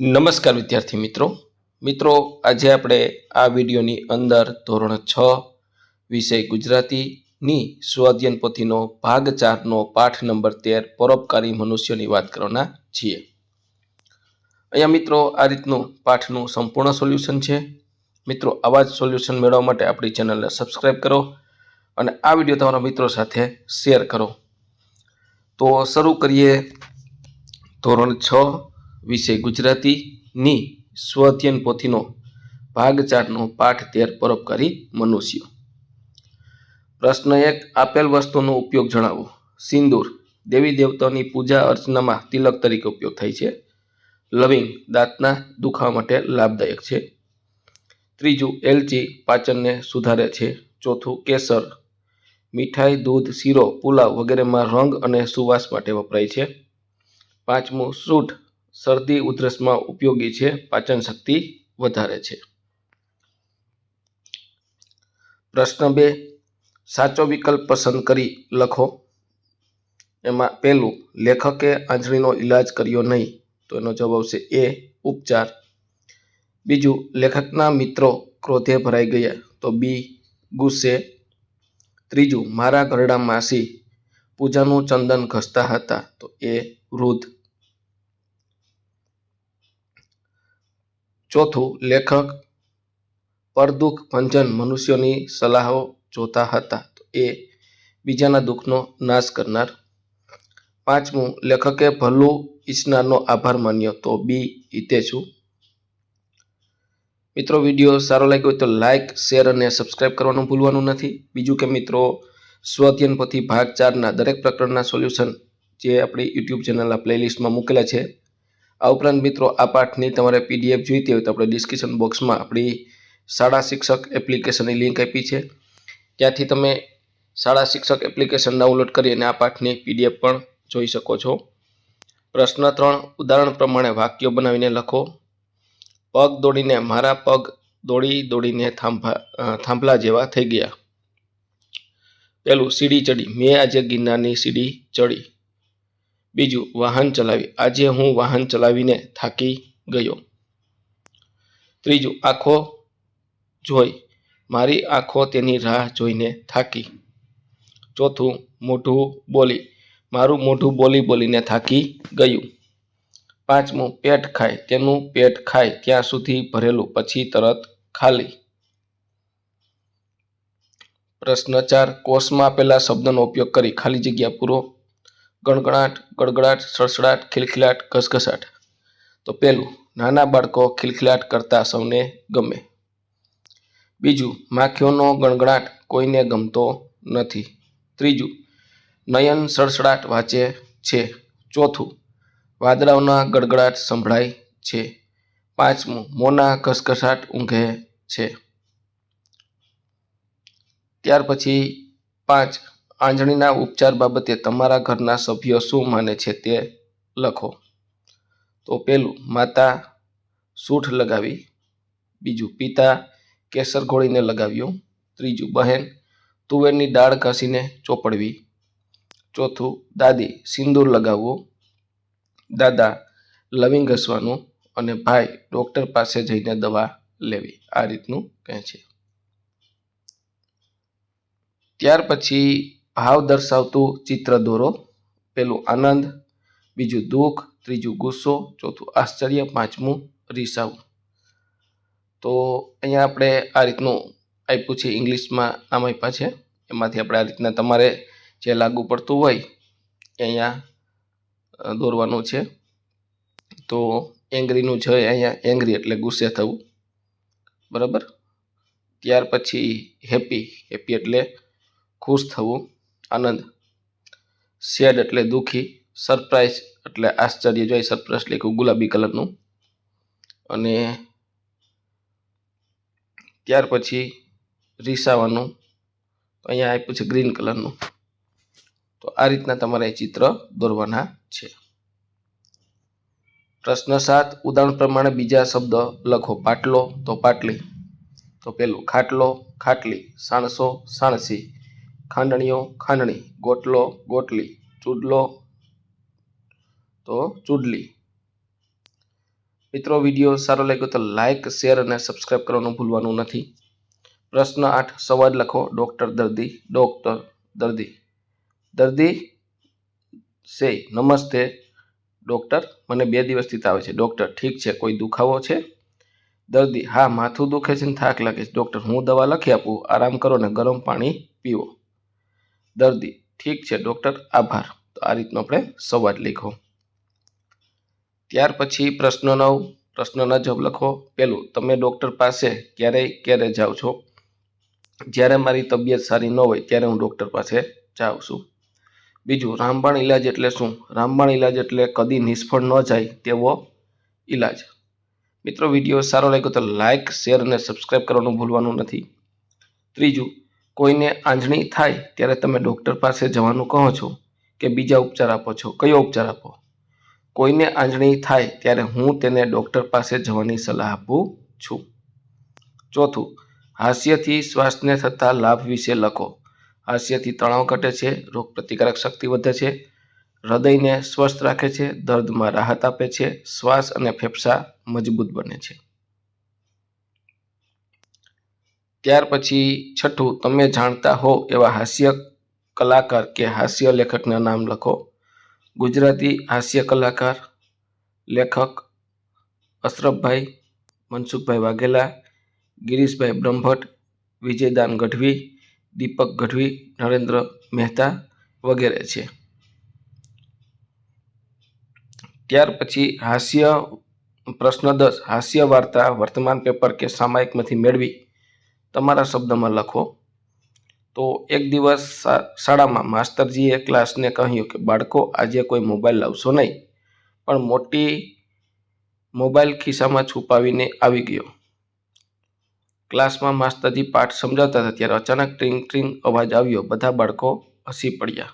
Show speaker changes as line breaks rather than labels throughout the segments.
નમસ્કાર વિદ્યાર્થી મિત્રો. મિત્રો, આજે આપણે આ વિડીયોની અંદર ધોરણ છ વિષય ગુજરાતીની સ્વાધ્યન પોથીનો ભાગ ચારનો પાઠ નંબર તેર પરોપકારી મનુષ્યોની વાત કરવાના છીએ. અહીંયા મિત્રો, આ રીતનું પાઠનું સંપૂર્ણ સોલ્યુશન છે. મિત્રો, આવા જ સોલ્યુશન મેળવવા માટે આપણી ચેનલને સબસ્ક્રાઈબ કરો અને આ વીડિયો તમારા મિત્રો સાથે શેર કરો. તો શરૂ કરીએ ધોરણ છ વિષય ગુજરાતીની સ્વઅધ્યયન પોથીનો ભાગ ચારનો પાઠ તેર પરોપકારી મનુષ્યો. પ્રશ્ન એક, આપેલ વસ્તુનો ઉપયોગ જણાવો. સિંદૂર, દેવી દેવતાની પૂજા અર્ચનામાં તિલક તરીકે ઉપયોગ થાય છે. લવિંગ, દાંતના દુખાવા માટે લાભદાયક છે. ત્રીજું, એલચી પાચનને સુધારે છે. ચોથું, કેસર, મીઠાઈ, દૂધ, શીરો, પુલાવ વગેરેમાં રંગ અને સુવાસ માટે વપરાય છે. પાંચમું સૂંઠ શરદી ઉધરસમાં ઉપયોગી છે, પાચન શક્તિ વધારે છે. પ્રશ્ન બે, સાચો વિકલ્પ પસંદ કરી લખો. એમાં પહેલું, લેખકે આંજણીનો ઈલાજ કર્યો નહીં, તો એનો જવાબ આવશે એ, ઉપચાર. બીજું, લેખકના મિત્રો ક્રોધે ભરાઈ ગયા, તો બી, ગુસ્સે. ત્રીજું, મારા ઘરડા માસી પૂજાનું ચંદન ઘસતા હતા, તો એ, વૃદ્ધ. ચોથું લેખક પરદુઃખ ભંજન મનુષ્યોની સલાહો જોતા હતા. એ બીજાના દુઃખનો નાશ કરનાર. પાંચમું, લેખકે ભલું ઈચ્છનારનો આભાર માન્યો. તો બી, હિતેશુ. મિત્રો, વીડિયો સારો લાગ્યો હોય તો લાઇક શેર અને સબસ્ક્રાઇબ કરવાનું ભૂલવાનું નથી. બીજું કે મિત્રો સ્વધ્યન પોથી ભાગ ચારના દરેક પ્રકરણના સોલ્યુશન જે આપણી યુટ્યુબ ચેનલના પ્લેલિસ્ટમાં મૂકેલા છે આ ઉપરાંત મિત્રો આ પાઠની તમારે પીડીએફ જોઈતી હોય તો આપણે ડિસ્ક્રિપ્શન બોક્સમાં આપણી શાળા શિક્ષક એપ્લિકેશનની લિંક આપી છે. ત્યાંથી તમે શાળા શિક્ષક એપ્લિકેશન ડાઉનલોડ કરી અને આ પાઠની પીડીએફ પણ જોઈ શકો છો. પ્રશ્ન ત્રણ, ઉદાહરણ પ્રમાણે વાક્યો બનાવીને લખો. પગ દોડીને, મારા પગ દોડી દોડીને થાંભા થાંભલા જેવા થઈ ગયા. પેલું સીડી ચડી. મેં આજે ગિરનારની સીડી ચડી. બીજું વાહન ચલાવી. આજે હું વાહન ચલાવીને થાકી ગયો. ત્રીજું, આંખો જોઈ. મારી આંખો તેની રાહ જોઈને થાકી. ચોથું, મોઢું બોલી. મારું મોઢું બોલી બોલીને થાકી ગયું. પાંચમું, પેટ ખાય. તેનું પેટ ખાય ત્યાં સુધી ભરેલું, પછી તરત ખાલી. પ્રશ્ન ચાર, કોષમાં આપેલા શબ્દનો ઉપયોગ કરી. ખાલી જગ્યા પૂરો ગણગણાટ, ગડગડાટ, સડસડાટ, ખિલખિલાટ, ઘસઘસાટ. તો પહેલું નાના બાળકો ખિલખિલાટ કરતા સૌને ગમે. બીજું, માખીઓનો ગણગણાટ કોઈને ગમતો નથી. ત્રીજું, નયન સડસડાટ વાંચે છે. ચોથું, વાદળાઓના ગડગડાટ સંભળાય છે. પાંચમું, મોના ઘસઘસાટ ઊંઘે છે. ત્યાર પછી પાંચ આંજણીના ઉપચાર બાબતે તમારા ઘરના સભ્યો શું માને છે તે લખો. તો પહેલું માતા સૂઠ લગાવી. બીજું, પિતા કેસર ઘોળીને લગાવ્યું. ત્રીજું, બહેન તુવેરની દાળ ઘસીને ચોપડવી. ચોથું, દાદી સિંદૂર લગાવવું. દાદા લવિંગ ઘસવાનું અને ભાઈ ડૉક્ટર પાસે જઈને દવા લેવી. આ રીતનું કહે છે. ત્યાર પછી ભાવ દર્શાવતું ચિત્ર દોરો પેલું આનંદ, બીજું દુઃખ, ત્રીજું ગુસ્સો, ચોથું આશ્ચર્ય, પાંચમું રિસાવ. તો અહીંયા આપણે આ રીતનું આપ્યું છે ઇંગ્લિશમાં નામ આપ્યા છે. એમાંથી આપણે આ રીતના તમારે જે લાગુ પડતું હોય એ અહીંયા દોરવાનું છે. તો એંગ્રીનું છે અહીંયા એંગ્રી એટલે ગુસ્સે થવું. બરાબર? ત્યાર પછી હેપી હેપી એટલે ખુશ થવું. આનંદ. સેડ એટલે દુઃખી સરપ્રાઈઝ એટલે આશ્ચર્ય. જોઈએ સરપ્રાઈઝ લખ્યું ગુલાબી કલરનું અને ત્યાર પછી રીસાવાનું. અહીંયા આપ્યું છે ગ્રીન કલરનું તો આ રીતના તમારે એ ચિત્ર દોરવાના છે. પ્રશ્ન સાત, ઉદાહરણ પ્રમાણે બીજા શબ્દ લખો. પાટલો તો પાટલી. તો પેલું ખાટલો ખાટલી, સાણસો, સાણસી. ખાંડણીઓ, ખાંડણી, ગોટલો, ગોટલી, ચૂડલો, તો ચૂડલી. મિત્રો, વીડિયો સારો લાગ્યો તો લાઇક શેર અને સબસ્ક્રાઈબ કરવાનું ભૂલવાનું નથી. પ્રશ્ન આઠ, સંવાદ લખો. ડૉક્ટર દર્દી ડૉક્ટર દર્દી. દર્દી સે, નમસ્તે. ડૉક્ટર, મને બે દિવસથી તાવ છે. ડૉક્ટર, ઠીક છે? કોઈ દુખાવો છે? દર્દી, હા, માથું દુખે છે ને થાક લાગે છે. ડૉક્ટર, હું દવા લખી આપું? આરામ કરો ને ગરમ પાણી પીવો. દર્દી. ઠીક છે, ડૉક્ટર, આભાર. તો આ રીતનો આપણે સંવાદ લખો. ત્યાર પછી પ્રશ્ન નવ, પ્રશ્નના જવાબ લખો. પહેલું, તમે ડૉક્ટર પાસે ક્યારે ક્યારે જાઓ છો? જ્યારે મારી તબિયત સારી ન હોય, ત્યારે હું ડૉક્ટર પાસે જાઉં છું. બીજું, રામબાણ ઇલાજ એટલે શું? રામબાણ ઇલાજ એટલે કદી નિષ્ફળ ન જાય તેવો ઇલાજ મિત્રો, વીડિયો સારો લાગ્યો તો લાઇક શેર અને સબસ્ક્રાઈબ કરવાનું ભૂલવાનું નથી. ત્રીજું કોઈને આંજણી થાય ત્યારે તમે ડૉક્ટર પાસે જવાનું કહો છો કે બીજા ઉપચાર આપો છો? કયો ઉપચાર આપો? કોઈને આંજણી થાય ત્યારે હું તેને ડૉક્ટર પાસે જવાની સલાહ આપું છું. ચોથું, હાસ્યથી શ્વાસને થતા લાભ વિશે લખો. હાસ્યથી તણાવ ઘટે છે રોગ પ્રતિકારક શક્તિ વધે છે, હૃદયને સ્વસ્થ રાખે છે, દર્દમાં રાહત આપે છે, શ્વાસ અને ફેફસા મજબૂત બને છે. ત્યાર પછી છઠ્ઠું, તમે જાણતા હો એવા હાસ્ય કલાકાર કે હાસ્ય લેખકના નામ લખો. ગુજરાતી હાસ્ય કલાકાર, લેખક અશરફભાઈ, મનસુખભાઈ વાઘેલા, ગિરીશભાઈ બ્રહ્મભટ્ટ, વિજયદાન ગઢવી, દીપક ગઢવી, નરેન્દ્ર મહેતા વગેરે છે. ત્યાર પછી હાસ્ય પ્રશ્ન દસ હાસ્ય વાર્તા વર્તમાન પેપર કે સામાયિકમાંથી મેળવી તમારા શબ્દમાં લખો. તો એક દિવસ શાળામાં માસ્તરજીએ ક્લાસને કહ્યું કે, બાળકો, આજે કોઈ મોબાઈલ લાવશો નહીં. પણ મોટી મોબાઈલ ખિસ્સામાં છુપાવીને આવી ગયો. ક્લાસમાં માસ્તરજી પાઠ સમજાવતા હતા, ત્યારે અચાનક ટ્રિંગ ટ્રિંગ અવાજ આવ્યો. બધા બાળકો હસી પડ્યા.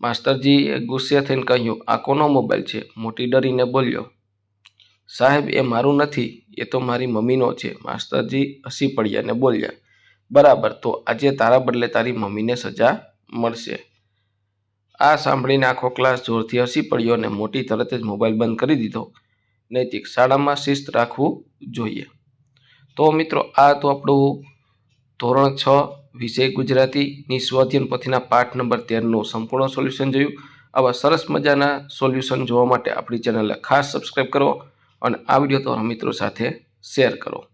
માસ્તરજીએ ગુસ્સે થઈને કહ્યું, આ કોનો મોબાઈલ છે? મોટી ડરીને બોલ્યો સાહેબ, એ મારું નથી, એ તો મારી મમ્મીનો છે. માસ્તરજી હસી પડ્યા અને બોલ્યા, બરાબર, તો આજે તારા બદલે તારી મમ્મીને સજા મળશે. આ સાંભળીને આખો ક્લાસ જોરથી હસી પડ્યો અને મોટી તરત જ મોબાઈલ બંધ કરી દીધો. નૈતિક શાળામાં શિસ્ત રાખવું જોઈએ. તો મિત્રો, આ તો આપણું ધોરણ છ વિષય ગુજરાતીની સ્વાધ્યન પોથીના પાઠ નંબર તેરનું સંપૂર્ણ સોલ્યુશન જોયું. આવા સરસ મજાના સોલ્યુશન જોવા માટે આપણી ચેનલને ખાસ સબસ્ક્રાઈબ કરો. અને આ વીડિયો તમારા મિત્રો સાથે શેર કરો.